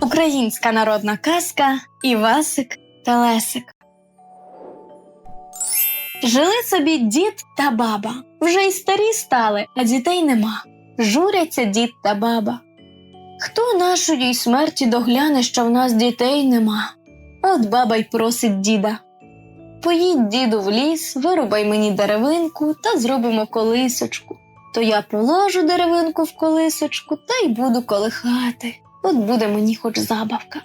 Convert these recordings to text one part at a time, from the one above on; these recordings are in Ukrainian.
Українська народна казка Івасик та Лесик. Жили собі дід та баба. Вже й старі стали, а дітей нема. Журяться дід та баба. Хто нашої смерті догляне, що в нас дітей нема? От баба й просить діда. Поїдь, діду, в ліс, вирубай мені деревинку та зробимо колисочку. То я положу деревинку в колисочку та й буду колихати. От буде мені хоч забавка.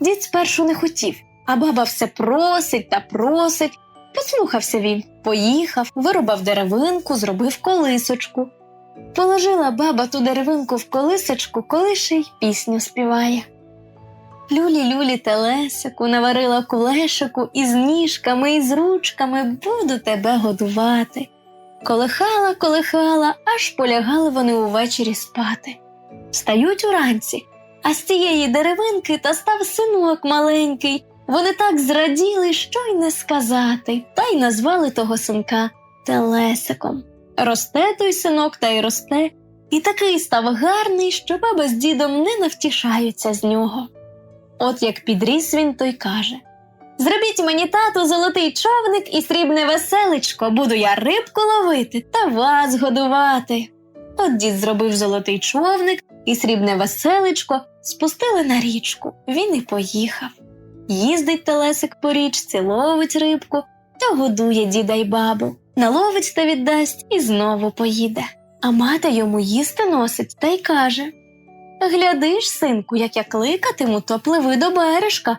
Дід спершу не хотів, а баба все просить та просить. Послухався він, поїхав, вирубав деревинку, зробив колисочку. Положила баба ту деревинку в колисочку, коли ще й пісню співає. Люлі люлі телесику наварила кулешику із ніжками і з ручками буду тебе годувати. Колихала, колихала, аж полягали вони увечері спати. Встають уранці, а з цієї деревинки та став синок маленький. Вони так зраділи, що й не сказати, та й назвали того синка Телесиком. Росте той синок та й росте, і такий став гарний, що баба з дідом не навтішаються з нього. От як підріс він, той каже Зробіть мені тату золотий човник і срібне веселечко, буду я рибку ловити та вас годувати. От дід зробив золотий човник і срібне веселечко спустили на річку. Він і поїхав. Їздить телесик по річці, ловить рибку та годує діда й бабу. Наловить та віддасть і знову поїде. А мати йому їсти носить та й каже Гляди ж, синку, як я кликатиму, то пливи до бережка,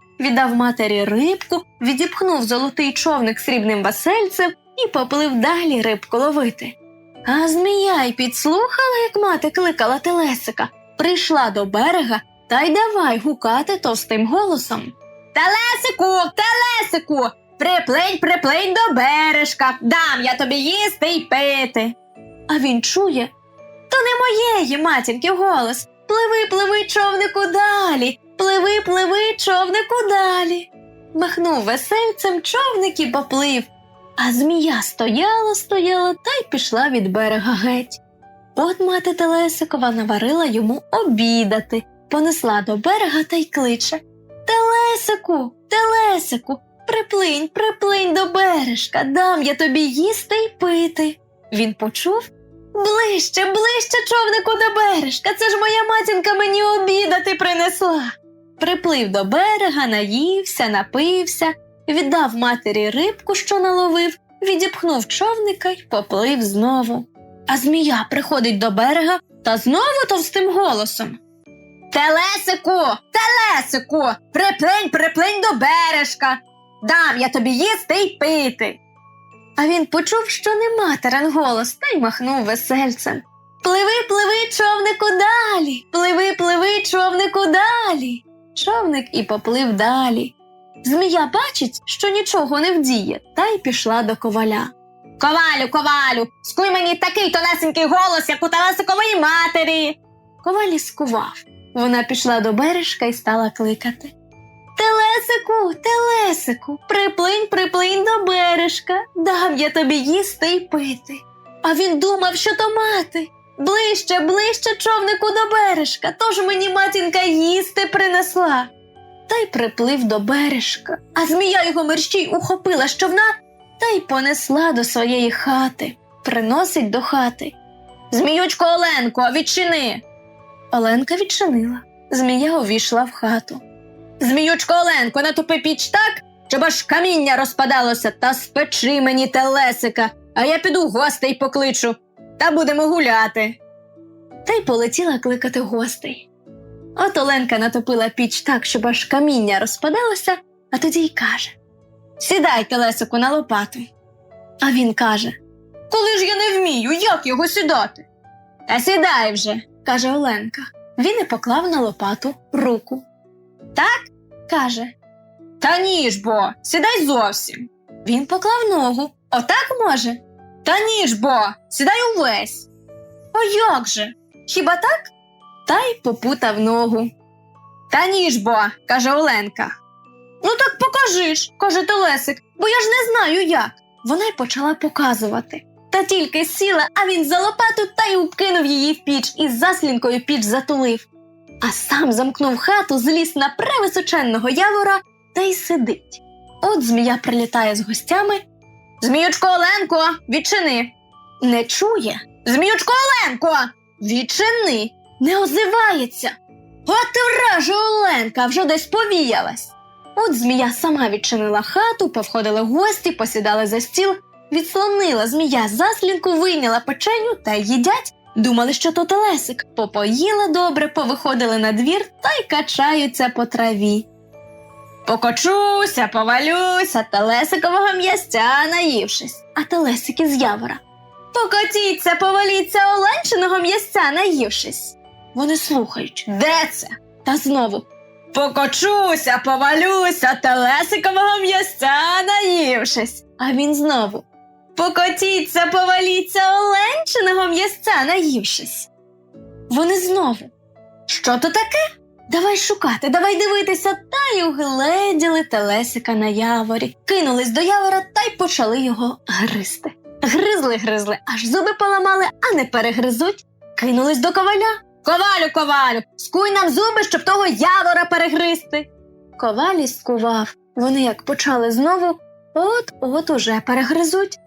віддав матері рибку, відіпхнув золотий човник срібним васельцем і поплив далі рибку ловити. А змія й підслухала, як мати кликала телесика, прийшла до берега та й давай гукати товстим голосом. Телесику, телесику, приплинь, приплинь до бережка, дам я тобі їсти й пити. А він чує, то не моєї матінки голос. Пливи, пливи, човнику далі, пливи, пливи, човнику далі. Махнув весельцем човник і поплив, а змія стояла, стояла та й пішла від берега геть. От мати Телесикова наварила йому обідати, понесла до берега та й кличе Телесику, Телесику, приплинь, приплинь до бережка, дам я тобі їсти й пити. Він почув Ближче, ближче, човнику до бережка, це ж моя матінка мені обідати принесла. Приплив до берега, наївся, напився, віддав матері рибку, що наловив, відіпхнув човника й поплив знову. А змія приходить до берега та знову товстим голосом. Телесику, телесику, приплинь, приплинь до бережка, дам я тобі їсти й пити. А він почув, що не материн голос, та й махнув весельцем. Пливи, пливи, човнику далі, пливи, пливи, човнику далі. Човник і поплив далі. Змія бачить, що нічого не вдіє, та й пішла до коваля. Ковалю, ковалю, скуй мені такий тонесенький голос, як у Телесикової матері. Коваль скував. Вона пішла до бережка і стала кликати. Телесику, телесику, приплинь, приплинь до бережка, дам я тобі їсти й пити. А він думав, що то мати. Ближче, ближче човнику до бережка, тож мені матінка їсти принесла. Та й приплив до бережка, а змія його мерщій ухопила з човна та й понесла до своєї хати, приносить до хати. Зміючко Оленко, відчини. Оленка відчинила. Змія увійшла в хату. Зміючко Оленко, натопи піч так, щоб аж каміння розпадалося, та спечи мені телесика, а я піду гостей покличу, та будемо гуляти. Та й полетіла кликати гостей. От Оленка натопила піч так, щоб аж каміння розпадалося, а тоді й каже Сідай, телесику, на лопату. А він каже Коли ж я не вмію, як його сідати? Та сідай вже, каже Оленка. Він і поклав на лопату руку. Так? каже. Та ні ж бо, сідай зовсім. Він поклав ногу. Отак може? Та ні ж бо, сідай увесь. А як же? Хіба так? Та й попутав ногу. Та ні ж бо, каже Оленка. Ну так покажи ж, каже Телесик, бо я ж не знаю як. Вона й почала показувати. Та тільки сіла, а він за лопату та й упкинув її в піч і заслінкою піч затулив. А сам замкнув хату, зліз на превисоченного явора та й сидить. От змія прилітає з гостями. Зміючко Оленко, відчини. Не чує. Зміючко Оленко, відчини. Не озивається. От вража Оленка вже десь повіялась. От змія сама відчинила хату, повходили гості, посідали за стіл, відслонила змія заслінку, вийняла печеню та їдять. Думали, що то телесик. Попоїли добре, повиходили на двір та й качаються по траві. Покочуся, повалюся, телесикового м'ястя наївшись, а телесики з явора. Покотіться, поваліться оленчиного м'ястя наївшись. Вони слухають, де це? Та знову. Покочуся, повалюся, телесикового м'ястя наївшись. А він знову. Покотіться, поваліться оленчиного м'ясця наївшись. Вони знову. Що то таке? Давай шукати, давай дивитися, та й угледіли телесика на яворі, кинулись до явора та й почали його гризти. Гризли, гризли, аж зуби поламали, а не перегризуть. Кинулись до коваля. Ковалю, ковалю, скуй нам зуби, щоб того явора перегризти. Коваль скував. Вони як почали знову, от от уже перегризуть.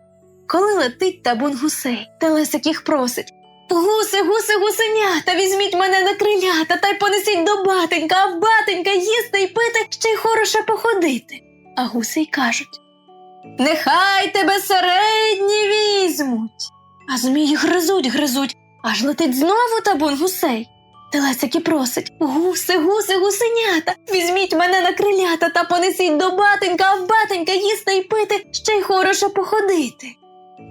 Коли летить табун гусей, телесик їх просить. Гуси, гуси, гусенята, візьміть мене на крилята та й понесіть до батенька, а в батенька їсти й пити, ще й хороше походити. А гуси й кажуть Нехай тебе середні візьмуть. А змії гризуть, гризуть, аж летить знову табун гусей. Телесик і просить Гуси, гуси, гусенята, візьміть мене на крилята та понесіть до батенька, а в батенька їсти й пити, ще й хороше походити.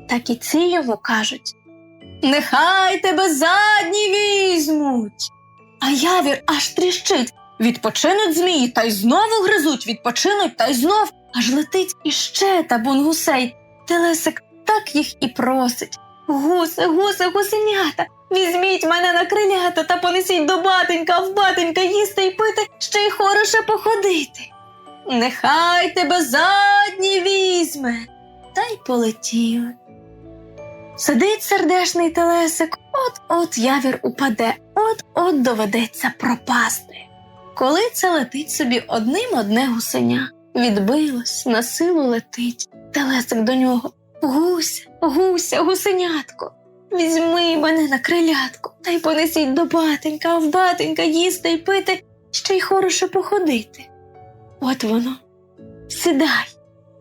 Так і ці йому кажуть Нехай тебе задні візьмуть. А явір аж тріщить. Відпочинуть змії та й знову гризуть, відпочинуть та й знов, аж летить іще табун гусей. Телесик так їх і просить. Гуси, гуси, гусенята, візьміть мене на крилята та понесіть до батенька, в батенька їсти й пити, ще й хороше походити. Нехай тебе задні візьме, та й полетіли. Сидить сердешний телесик, от-от явір упаде, от-от доведеться пропасти. Коли це летить собі одним одне гусеня, відбилось, на силу летить, телесик до нього. Гуся, гуся, гусенятко, візьми мене на крилятку та й понесіть до батенька, а в батенька їсти й пити, ще й хороше походити. От воно, сідай,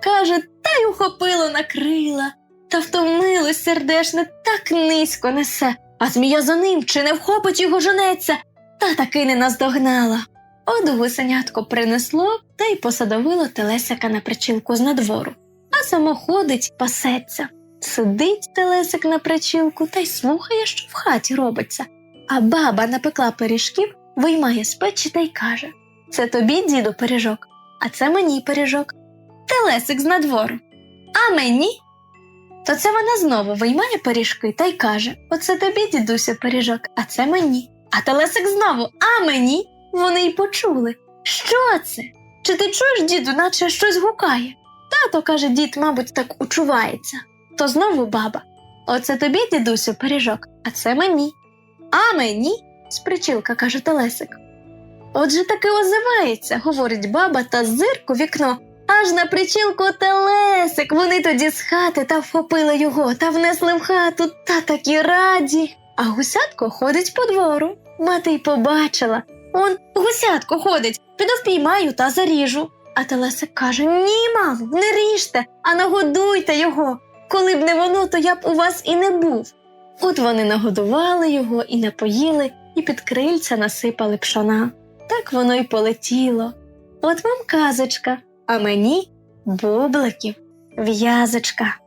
каже, та й ухопило на крила та втомилось сердешне так низько несе, а змія за ним чи не вхопить його женеться, та таки не наздогнала. От гусенятко принесло та й посадовило телесика на причілку з надвору, а само ходить, пасеться. Сидить телесик на причілку та й слухає, що в хаті робиться. А баба напекла пиріжків, виймає з печі та й каже Це тобі, діду, пиріжок, а це мені пиріжок. Телесик з надвору. А мені то це вона знову виймає пиріжки та й каже Оце тобі, дідуся, пиріжок, а це мені. А Телесик знову, а мені? Вони й почули. Що це? Чи ти чуєш, діду, наче щось гукає? Тато, каже дід, мабуть, так учувається. То знову баба. Оце тобі, дідусю, пиріжок, а це мені. А мені? спричілка, каже Телесик. Отже таки озивається, говорить баба та зирку вікно, аж на причілку телесик. Вони тоді з хати та вхопили його та внесли в хату та такі раді. А гусятко ходить по двору. Мати й побачила. Он гусятко ходить, піду впіймаю та заріжу. А телесик каже: Ні, мамо, не ріжте, а нагодуйте його. Коли б не воно, то я б у вас і не був. От вони нагодували його і напоїли, і під крильця насипали пшона. Так воно й полетіло. От вам казочка, а мені бубликів, в'язочка.